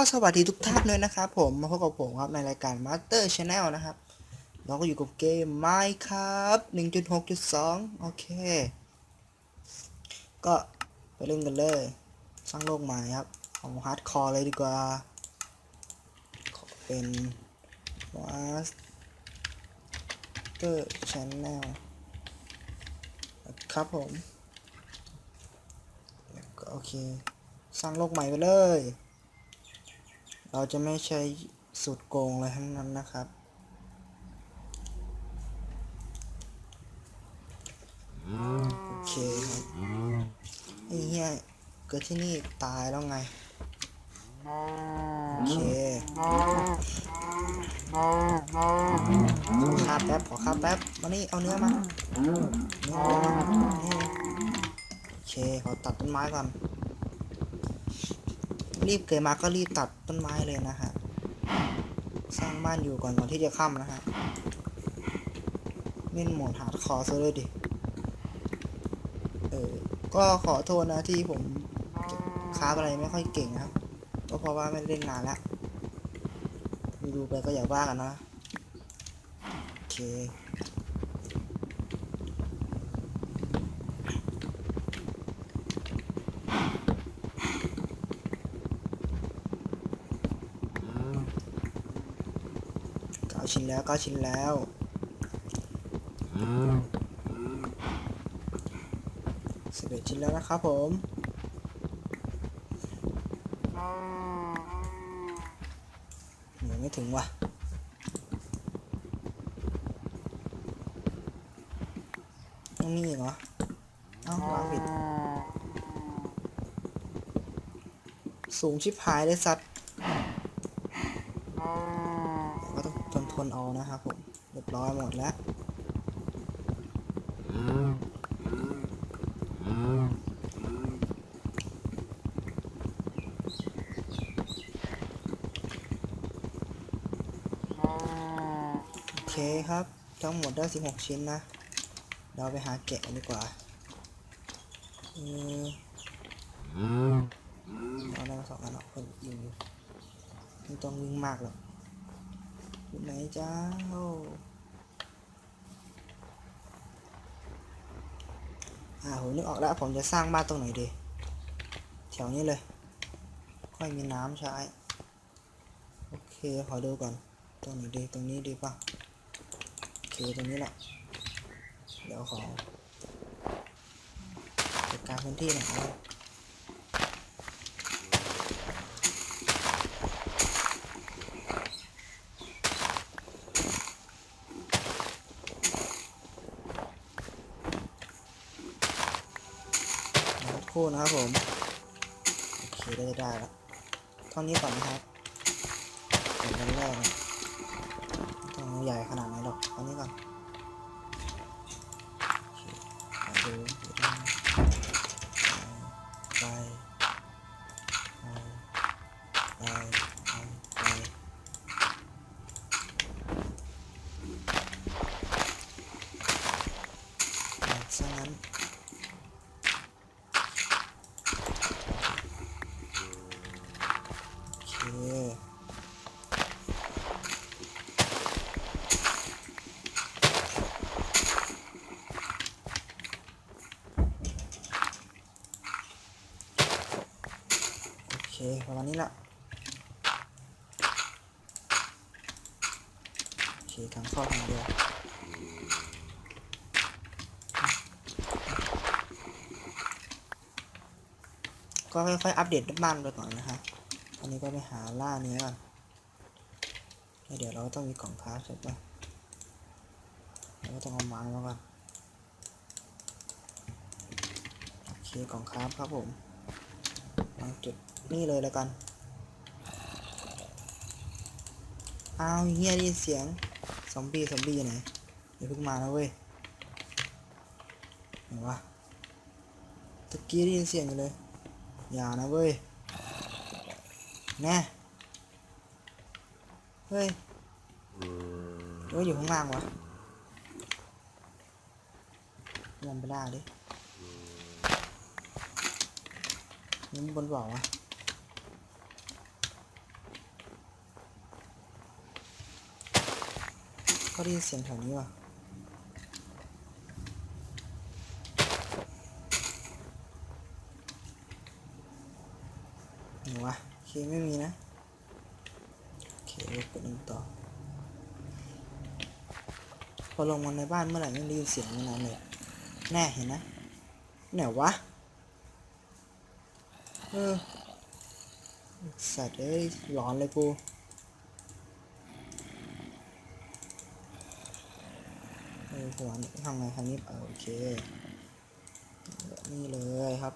ก็สวัสดีทุกท่านด้วยนะครับผมมาพบกับผมครับในรายการ Master Channel นะครับ เราก็อยู่กับเกม Minecraft 1.6.2 โอเค ก็ไปเล่นกันเลย สร้างโลกใหม่ครับของฮาร์ดคอร์เลยดีกว่า เป็น Master Channel ครับผมแล้วก็โอเค สร้างโลกใหม่ไปเลย เราจะไม่ใช้สูตรโกงเลยทั้งนั้นนะครับ โอเคครับไอ้เหี้ยเกิดที่นี่ตายแล้วไง โอเคขอข้าแป๊บขอข้าแป๊บมานี่เอาเนื้อมาเนื้อมาโอเคขอตัดต้นไม้ก่อน รีบเกิดมาก็รีบตัดต้นไม้เลยนะฮะ สร้างบ้านอยู่ก่อนก่อนที่จะค่ำนะฮะเล่นโหมดฮาดคอซะเลยดิ เออ ก็ขอโทษนะที่ผมค้าอะไรไม่ค่อยเก่งครับ ก็เพราะว่าไม่เล่นนานแล้วดูไปก็อย่าว่ากันนะ โอเค เก้าชิ้นแล้ว สิบเอ็ดชิ้นแล้วนะครับผมยังไม่ถึงว่ะยังมีอีกเหรอเอ้าวางผิด สูงชิบหายเลยสัตว์ ก็ ต้องทนเอานะครับผมเรียบร้อยหมดแล้วโอเคครับ ทั้งหมดได้ 16 ชิ้นนะ เราไปหาแกะดีกว่าเออเอาได้สองอันเนาะคนยิงอยู่ไม่ต้องวิ่งมากหรอก อยู่ไหนเจ้าอ้อ่าผมนึกออกแล้ว ผมจะสร้างบ้านตรงไหนดี แถวนี้เลย ค่อยมีน้ำใช้ โอเค ขอดูก่อน ตรงไหนดี ตรงนี้ดีป่ะ โอเค ตรงนี้แหละ เดี๋ยวขอจัดการพื้นที่หน่อยนะสักค รู่นะครับผม โอเคได้ได้แล้วเท่านี้ก่อนนะครับเป็นแรกนะต้องใหญ่ขนาดไหนหรอกเอานี้ก่อน เคประมาณนี้ละโอเคทางเข้าทางเดียวก็ค่อยๆอัปเดตบ้านไปก่อนนะครับตอนนี้ก็ไปหาล่าเนื้อก่อนเดี๋ยวเราก็ต้องมีกล่องคราฟใช่ปะเราก็ต้องเอาไม้มาก่อนโอเคกล่องคราฟครับผมวางจุด นี่เลยแล้วกันอ้าวเฮียได้ยินเสียงซอมบี้ซอมบี้อยู่ไหนอย่าเพิ่งมานะเว้ยไหนวะตะกี้ได้ยินเสียงอยู่เลยอย่านะเว้ยแน่เฮ้ยเฮ้ยอยู่ข้างล่างวะลงไปได้ดินี่มันบนบ่อวะ เขาได้ยินเสียงแถวนี้ว่ะหนวะโอเคไม่มีนะโอเคเดี๋ยวกดหนึ่งต่อ พอลงมาในบ้านเมื่อไหร่ไม่ได้ยินเสียงนานเลยแน่เห็นนะไหนวะเออสัตว์เอ้ยหลอนเลยกู เออ หัวนี่ทำไงทางนี้โอเคนี่เลยครับ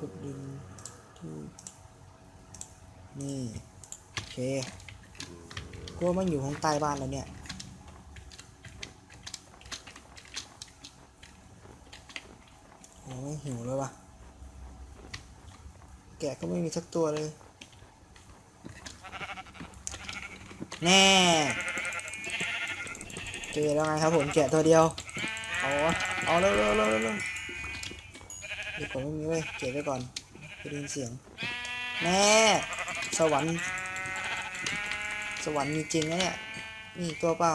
ขุดดินที่นี่โอเคกูว่ามันอยู่ข้างใต้บ้านแล้วเนี่ยโอ้ยหิวแล้ววะแกะก็ไม่มีสักตัวเลย แน่ เจอแล้วไงครับผมแกะตัวเดียว เอาเอาเร็วเร็วเร็วเร็วเดี๋ยวผมไม่มีเว้ยเก็บไว้ก่อนได้ยินเสียงแน่สวรรค์ สวรรค์มีจริงนะเนี่ยนี่ตัวเปล่า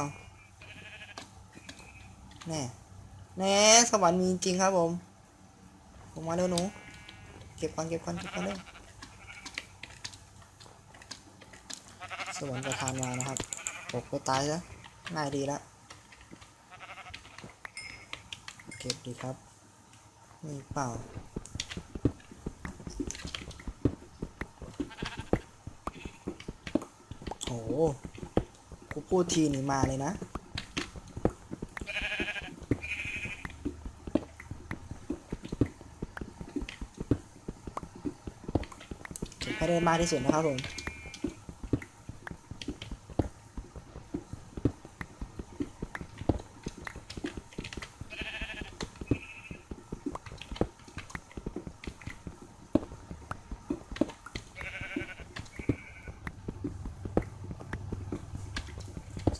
แน่แน่สวรรค์มีจริงครับผมผมมาเร็วหนูเก็บก่อนเก็บก่อนเก็บก่อนเร็วสวรรค์ประทานมานะครับตกไปตายซะง่ายดีและ เก็บดีครับนี่เปล่าโหกูพูดทีนี่มาเลยนะ เก็บให้ได้มากที่สุดนะครับผม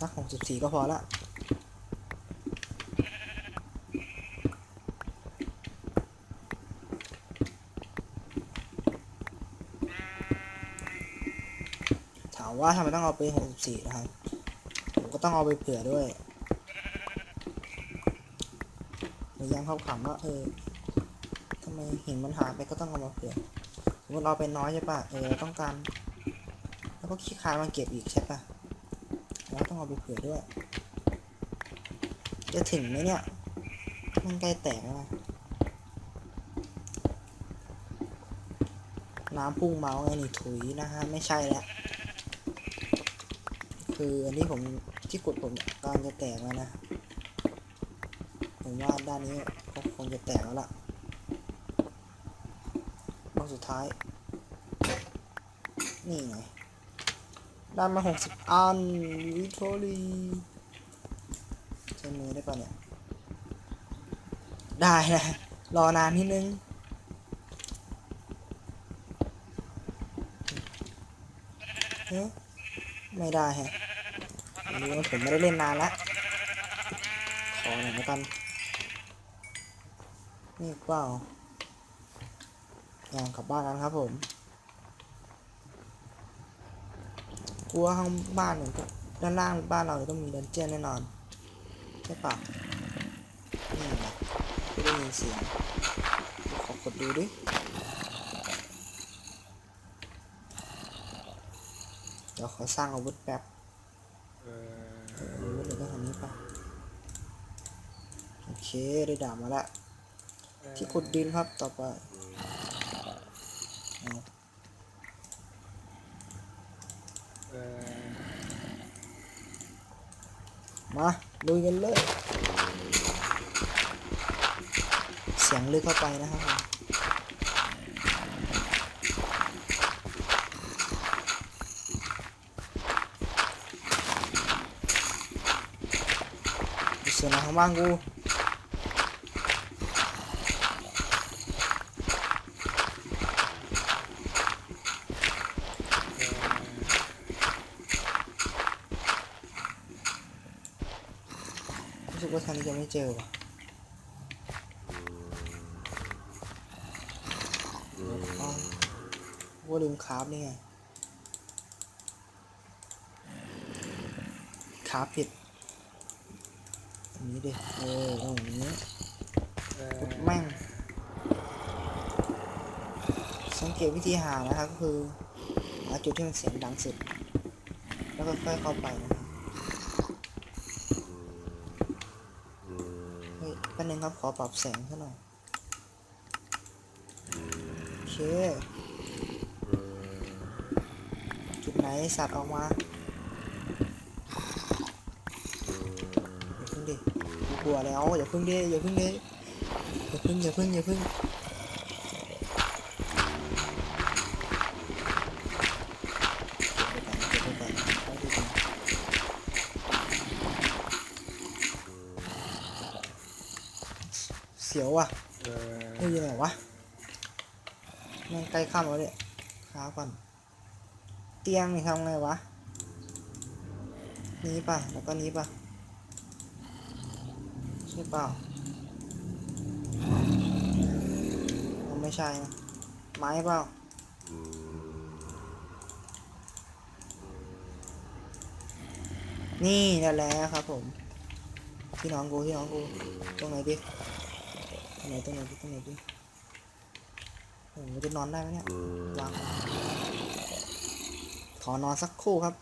สักหกสิบสี่ก็พอละถามว่าทำไมต้องเอาไปหกสิบสี่นะครับ ผมก็ต้องเอาไปเผื่อด้วยหรือยังเขาขำว่าเออทำไมเห็นมันหายไปก็ต้องเอามาเผื่อสมมติเราไปน้อยใช่ปะเออต้องการ แล้วก็ขี้คายมาเก็บอีกใช่ปะ ต้องเอาไปเผื่อด้วย จะถึงไหมเนี่ย มันใกล้แตกแล้วน้ำพุ่งเมาไงนี่ถุยนะฮะ ไม่ใช่แล้ว คืออันนี้ผมที่กดผมกำลังจะแตกแล้วนะ ผมว่าด้านนี้ก็คงจะแตกแล้วล่ะบางสุดท้าย นี่ไง ได้มาหกสิบอันวิทอรีใช้มือได้ป่ะเนี่ย ได้นะ รอนานนิดนึงเอ๊ะไม่ได้ฮะรู้ว่าผมไม่ได้เล่นนานละขอหน่อยแล้วกัน นี่เปล่าอย่างกลับบ้านกันครับผม กลัวข้างบ้านเนี่ยก็ด้านล่างบ้านเราต้องมีดันเจียนแน่นอนใช่ปะนี่แหละไม่ได้ยินเสียงขอกดดูดิเดี๋ยวขอสร้างอาวุธแป๊บเอออาวุธเราต้องทำนี้ปะโอเคได้ดาบมาล้วที่ขุดดินครับต่อไปเอา มาลุยกันเลย เสียงลึกเข้าไปนะครับผมเสียงอะข้างบ้างกู รู้สึกว่าทางนี้จะไม่ เจอว่ะว่าลืมคราฟนี่ไงขาผิดอันนี้ดิเออเอาอย่างนี้เออขุดแม่งสังเกตวิธีหานะครับก็คือหาจุดที่มันเสียงดังสุด แล้วก็ค่อยเข้าไปนะครับเฮ้ยแป๊บนึงครับขอปรับแสงซะหน่อยโอเคจุดไหนสัตว์ออกมาอย่าพึ่งดิกูกลัวแล้วอย่าพึ่งดิอย่าพึ่งดิอย่าพึ่งอย่าพึ่งอย่าพึ่ง เสียวว่ะเออเฮ้ยยังไงวะแม่งใกล้ค่ำแล้วเนี่ยค้าก่อน เตียงนี่ทำไงวะ นี้ป่ะ แล้วก็นี้ป่ะ ใช่เปล่ามันไม่ใช่นะ ไม้เปล่านี่นั่นแหละครับผมที่น้องกูที่น้องกู ตรงไหนดิ ตรงไหนตรงไหนดิตรงไหนดิโอ้โหจะนอนได้ไหมเนี่ยวางขอนอนสักครู่ครับ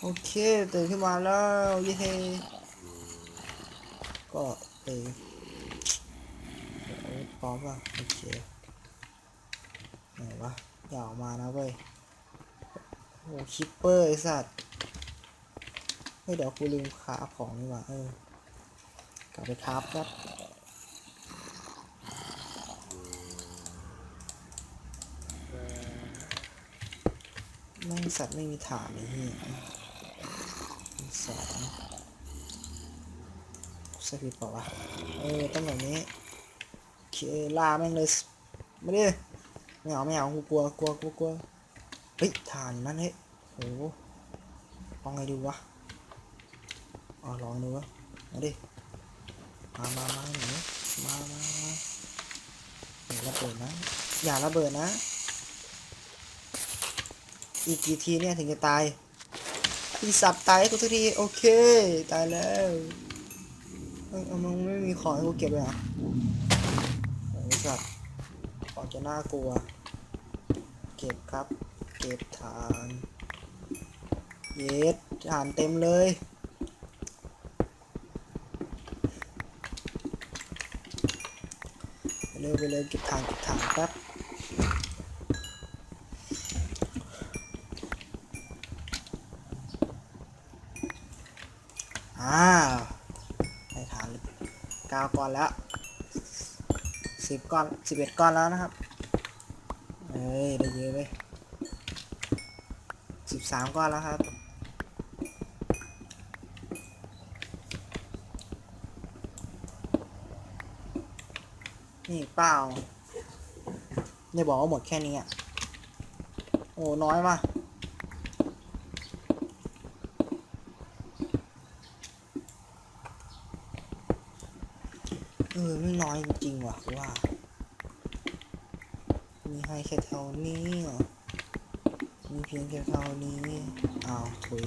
โอเคตื่นขึ้นมาแล้วเย้ก็เลยเอาพร้อมป่ะโอเคไหนวะอย่าออกมานะเว้ยโอ้คิปเปอร์ไอสัตว์เฮ้ยเดี๋ยวกูลืมคาบของนี่หว่าเออ กลับไปคาบแป๊บแม่งสัตว์ไม่มีฐานไอ้เหี้ยสองสกิปเปล่าวะเออต้องแบบนี้โอเคล่าแม่งเลยไม่ได้ไม่เอาไม่เอากูกลัวกลัวกลัวกลัวเฮ้ยฐานนั่นเฮ้ยโหลองไงดูวะอ๋อลองดูวะมาดิ มามามาหนูมามามาอย่าระเบิดนะ อย่าระเบิดนะ อีกกี่ทีเนี่ยถึงจะตายพี่สับตายกูสักที โอเค ตายแล้วเอ้ยเอามึงไม่มีของให้กูเก็บเลยเหรอโอ้สัตว์ของจะน่ากลัว เก็บครับ เก็บฐาน เย็ดฐานเต็มเลย ไป เร็วไปเลยเก็บฐานเก็บฐานแป๊บอ้าวได้ฐานเก้าก้อนแล้วสิบก้อนสิบเอ็ดก้อนแล้วนะครับเอ้ยได้เยอะเลยสิบสามก้อนแล้วครับ นี่เปล่าไม่บอกว่าหมดแค่นี้อะ โอ้น้อยมากเออไม่น้อยจริงๆว่ะว่า มีให้แค่เท่านี้เหรอมีเพียงแค่เท่านี้อ้าวถุย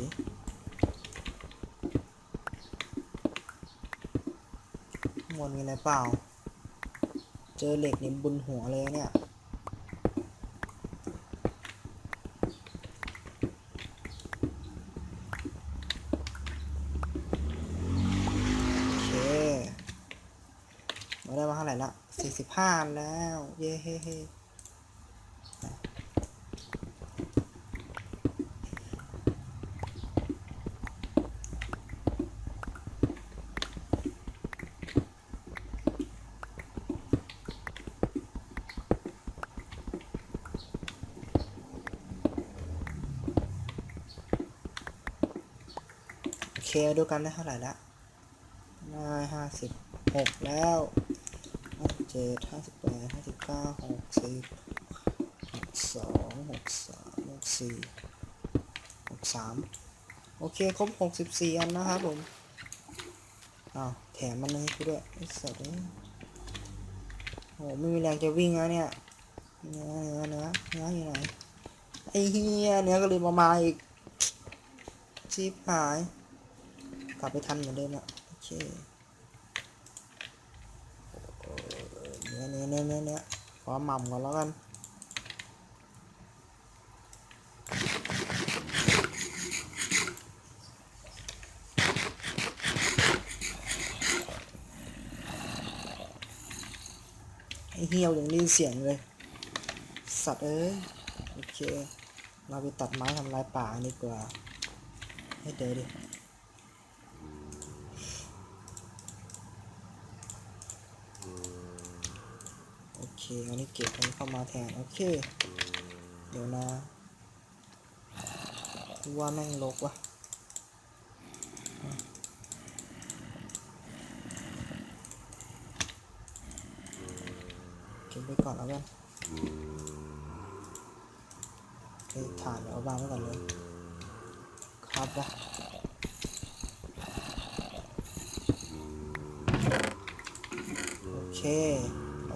ข้างบนมีอะไรเปล่า เจอเหล็กนี่บนหัวเลยเนี่ย โอเค เราได้มาเท่าไหร่ละสี่สิบห้าแล้ว เย้เฮ้เฮ้โอเคมา ดูกันได้เท่าไหร่ละได้ห้าสิบหกแล้วห้าสิบเจ็ดห้าสิบแปดห้าสิบเก้าหกสิบหกสองหกสามหกสี่หกสามโอเค ครบหกสิบสี่อันนะครับผมอ้าวแถมมันให้กูด้วยไอ้สัตว์เอ้ยโหไม่มีแรงจะวิ่งแล้วเนี่ยเนื้อเนื้อเนื้อเนื้ออยู่ไหนไอ้เฮียเนื้อก็เลยมามาอีกชิปหาย กลับไปทันเหมือนเดิมอะโอเคเนื้อเนื้อเนื้อเนื้อเนื้อขอหม่ำก่อนแล้วกันไอเฮียวยังได้ยินเสียงเลย สัตว์เอ้ยโอเค เราไปตัดไม้ทำลายป่ากันดีกว่าให้เดี๋ยวดิ เค อันนี้เก็บอันนี้เข้ามาแทน โอเค เดี๋ยวนะว่าแม่งลกวะเก็บไว้ก่อนแล้วกันเฮ้ยถ่านเอาวางไว้ก่อนเลย ครับวะ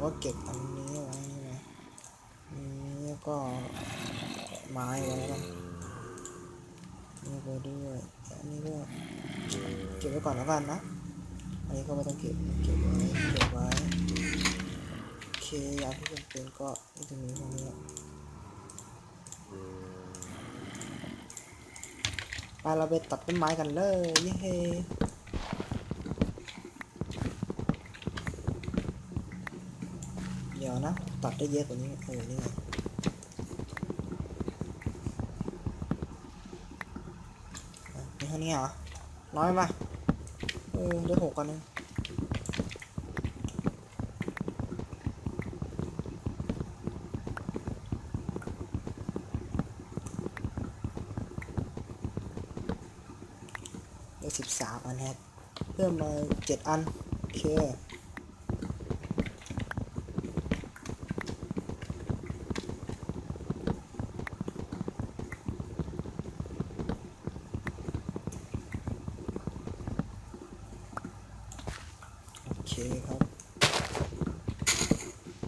ก็เก็บอันนี้ไว้นะนี่แล้วก็ไม้ไว้แล้วนนี่ไปด้วยอันนี้ด้วยเก็บไว้ก่อนแล้วกันนะ อันนี้ก็ไม่ต้องเก็บเก็บไว้เก็บไว้โอเคยาที่จำเป็นก็ที่ตรงนี้ตรงนี้ไปเราไปตัดต้นไม้กันเลยเย้เดี๋ยวนะ ตัดได้เยอะกว่านี้เออนี่ไงอะมีเท่านี้เหรอ น้อยปะเออได้หกกันนึงได้สิบสามอันครับเพิ่มมาเจ็ดอัน โอเค โอเคครับ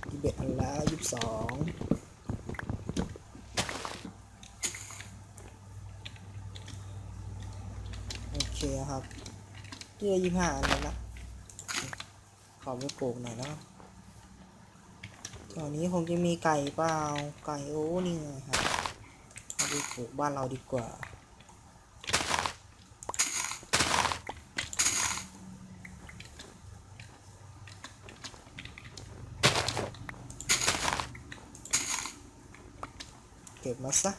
ยี่สิบเอ็ดอันแล้วยี่สิบสองโอเคครับ ที่ได้ยี่สิบห้าอันแล้วนะขอไปปลูกหน่อยแล้วแถวนี้คงจะมีไก่เปล่า ไก่โอ้นี่ไงครับเอาไปปลูกบ้านเราดีกว่าเก็บมาซะ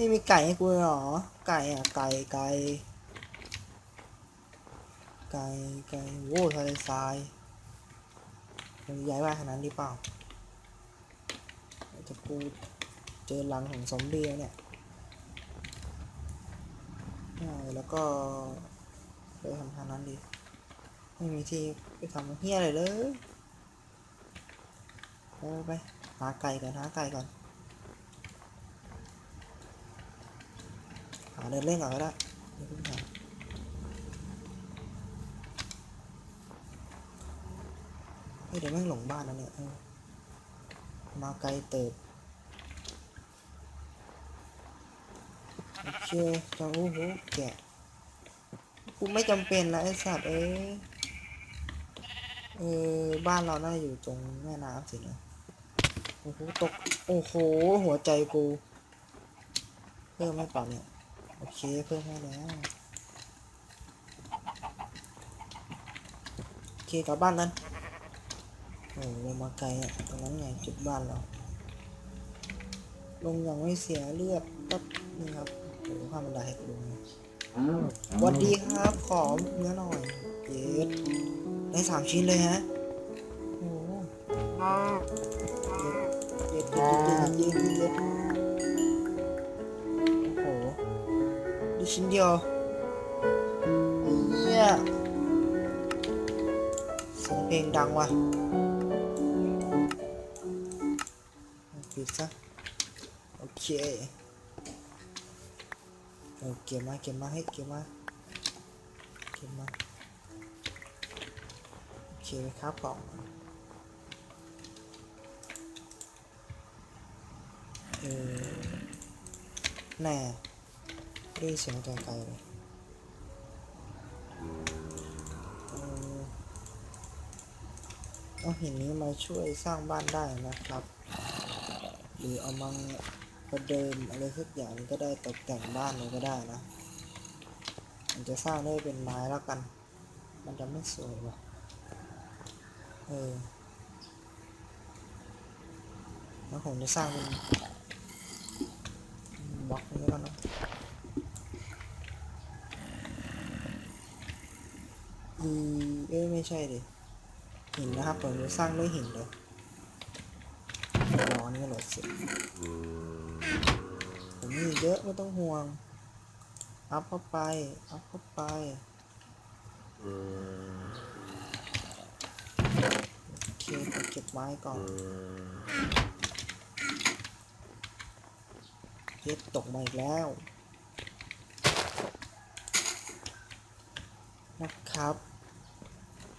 ไม่มีไก่ให้กูเหรอ ไก่อะไก่ไก่ไก่ไก่โว้ทะเลทรายมันย้ายบ้าขนาดนั้เปล่าจะกูเจอรังของซอมบี้เนี่ยแล้วก็ไปทำทางนั้นดี ไม่มีที่ไปทำเฮี้ยอะไรเลย ไปไปหาไก่ก่อนหาไก่ก่อน หา เดินเล่นก่อนก็ได้เฮ้ยเดี๋ยวแม่งหลงบ้านแล้วเนี่ยมาไกลเติบโอเคจังโอ้โหแกะกูไม่จำเป็นแล้วไอ้สัตว์เอ้ยเออบ้านเราน่าจะอยู่ตรงแม่น้ำสินะโอ้โหตก โอ้โห หัวใจกูเพิ่มไม่ปรับเนี่ย โอเคเพิ่มให้แล้วโอเคกลับบ้านกันโอ้ลงมาไกลอะตรงนั้นไงจุดบ้านเราลงอย่างไม่เสียเลือดก็นี่ครับโอ้ข้ามบันไดให้กูลงสวัสดีครับขอเนื้อหน่อยเย็ดได้สามชิ้นเลยฮะโอ้เย็ดเย็ดเย็ดเย็ดเย็ด ชิ้นเดียวเหี้ยเสียงเพลงดังว่ะปิดซะโอเคเก็บมาเก็บมาให้เก็บมาเก็บมาโอเคครับของเออแน่ ได้ยินเสียงไกลๆเลยเออเอาหินนี้มาช่วยสร้างบ้านได้นะครับ หรือเอามาประเดิมอะไรสักอย่างก็ได้ตกแต่งบ้านเลยก็ได้นะมันจะสร้างได้เป็นไม้แล้วกัน มันจะไม่สวยว่ะเออแล้วผมจะสร้างเป็นบล็อกนี้แล้วนะ อืมเอ้ยไม่ ใช่ดิหินนะครับผมจะสร้างด้วยหินเลยรอนี่โหลดเสร็จผมมีเยอะไม่ต้องห่วง อัพเข้าไป อัพเข้าไปโอเคขอเก็บไม้ก่อนเพชรตกมาอีกแล้วนะครับ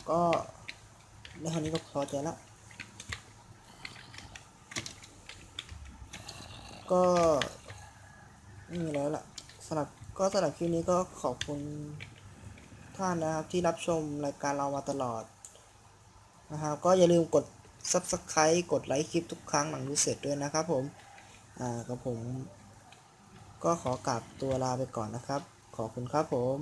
ก็ในเท่านี้ก็พอใจและก็ไม่มีแล้วล่ะสำหรับก็สำหรับคลิปนี้ก็ขอบคุณท่านนะครับที่รับชมรายการเรามาตลอดนะครับก็อย่าลืมกด subscribe กดไลค์คลิปทุกครั้งหลังดูเสร็จด้วยนะครับผม อ่ากับผม ก็ขอกลับตัวลาไปก่อนนะครับ ขอบคุณครับผม